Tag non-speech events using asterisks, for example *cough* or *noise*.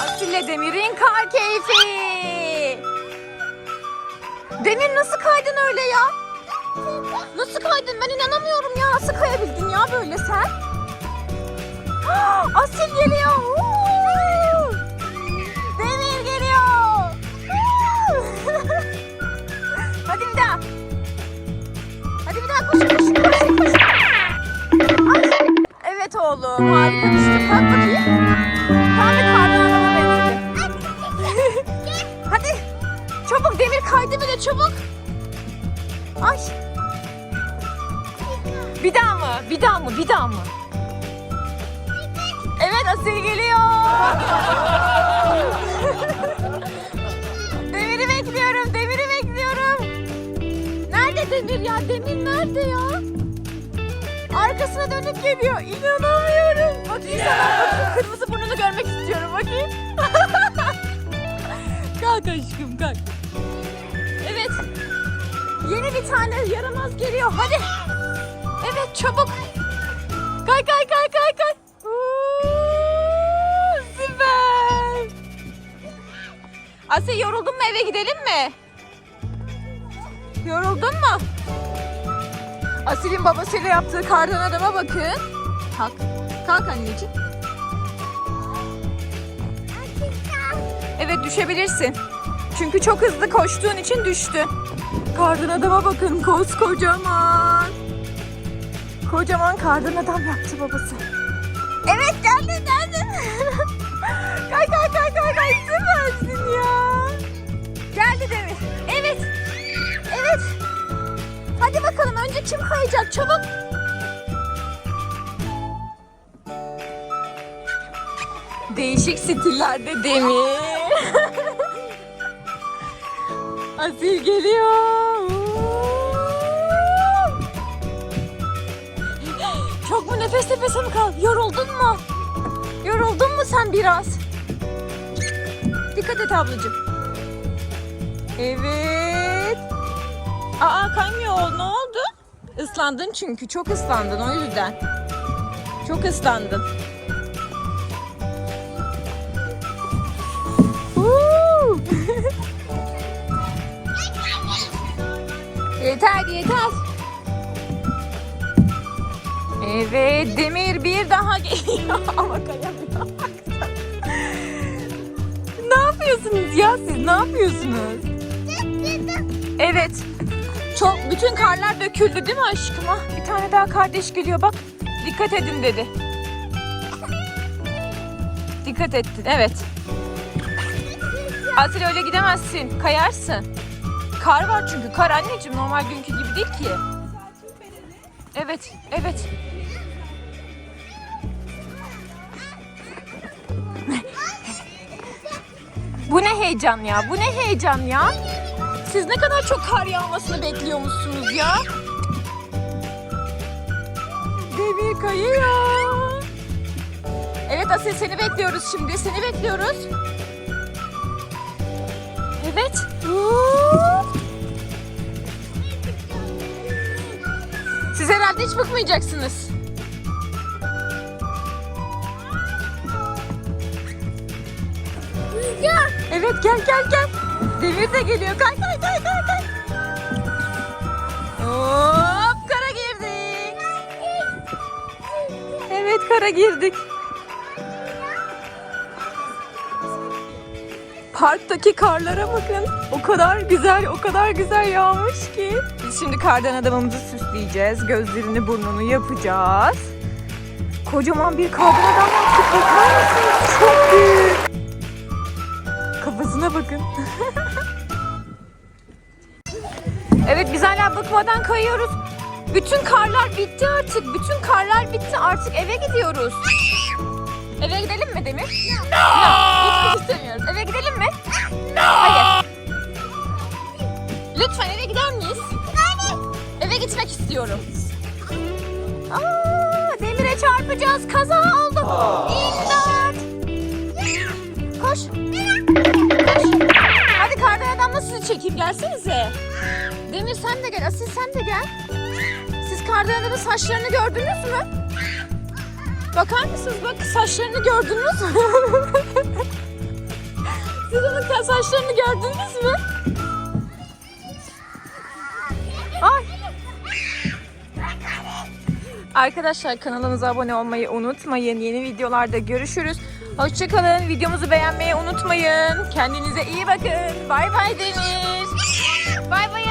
Atilla Demir'in kar keyfi. Demir nasıl kaydın öyle ya? Nasıl kaydın? Ben inanamıyorum ya. Nasıl kayabildin ya böyle sen? *gasps* Asil geliyor. Demir geliyor. *laughs* Hadi bir daha. Çabuk. Ay. Bir daha mı? Bir daha mı? Bir daha mı? Evet Asil geliyor. Demir'i bekliyorum. Demir'i bekliyorum. Nerede Demir ya? Demir nerede ya? Arkasına dönüp geliyor. İnanamıyorum. Bakayım sana. Bakayım kırmızı burnunu görmek istiyorum. Bakayım. *laughs* kalk aşkım kalk. Evet. Yeni bir tane yaramaz geliyor. Hadi. Evet çabuk. Kay kay kay kay kay. Süper. Asya yoruldun mu eve gidelim mi? Yoruldun mu? Asil'in babasıyla yaptığı kardan adama bakın. Kalk. Kalk anneciğim. Evet düşebilirsin. Çünkü çok hızlı koştuğun için düştün. Kardan adama bakın koskocaman. Kocaman kardan adam yaptı babası. Evet geldin geldin. *laughs* kay kay kay kay kay süpersin ya. Geldi Demir. Evet. Evet. Hadi bakalım önce kim kayacak çabuk. Değişik stillerde Demir. *laughs* Asil geliyor. Çok mu nefes nefese mi kal? Yoruldun mu? Yoruldun mu sen biraz? Dikkat et ablacığım. Evet. Aa kaymıyor. Ne oldu? Islandın çünkü. Çok ıslandın o yüzden. Çok ıslandın. Yeter yeter. Evet Demir bir daha geliyor *laughs* ama kayamıyor. ne yapıyorsunuz ya siz? Ne yapıyorsunuz? Evet. Çok bütün karlar döküldü değil mi aşkım? Ah, bir tane daha kardeş geliyor bak. Dikkat edin dedi. Dikkat ettin evet. Asil öyle gidemezsin. Kayarsın. Kar var çünkü. Kar anneciğim normal günkü gibi değil ki. Evet, evet. *laughs* Bu ne heyecan ya? Bu ne heyecan ya? Siz ne kadar çok kar yağmasını bekliyormuşsunuz ya? Demir kayıyor. Evet Asil seni bekliyoruz şimdi. Seni bekliyoruz. Evet. Huu. Hiç bıkmayacaksınız. Evet gel gel gel. Demir de geliyor. Kay kay kay kay kay. Hop kara girdik. Evet kara girdik. Parktaki karlara bakın. O kadar güzel, o kadar güzel yağmış ki. Biz şimdi kardan adamımızı süsleyeceğiz. Gözlerini, burnunu yapacağız. Kocaman bir kardan adam yaptık. Bakar mısınız? Çok büyük. Kafasına bakın. *laughs* evet biz hala bıkmadan kayıyoruz. Bütün karlar bitti artık. Bütün karlar bitti. Artık eve gidiyoruz. Eve gidelim mi Demir? No. Hiç istemiyoruz. Eve gidelim mi? İstiyorum. Aa, Demir'e çarpacağız. Kaza oldu. İmdat. Koş. Koş. Hadi kardan adamla sizi çekeyim. Gelsenize. Demir sen de gel. Asil sen de gel. Siz kardan adamın saçlarını gördünüz mü? Bakar mısınız? Bak saçlarını gördünüz mü? *laughs* saçlarını gördünüz mü? Arkadaşlar kanalımıza abone olmayı unutmayın. Yeni videolarda görüşürüz. Hoşçakalın. Videomuzu beğenmeyi unutmayın. Kendinize iyi bakın. Bay bay Demir. Bay bay.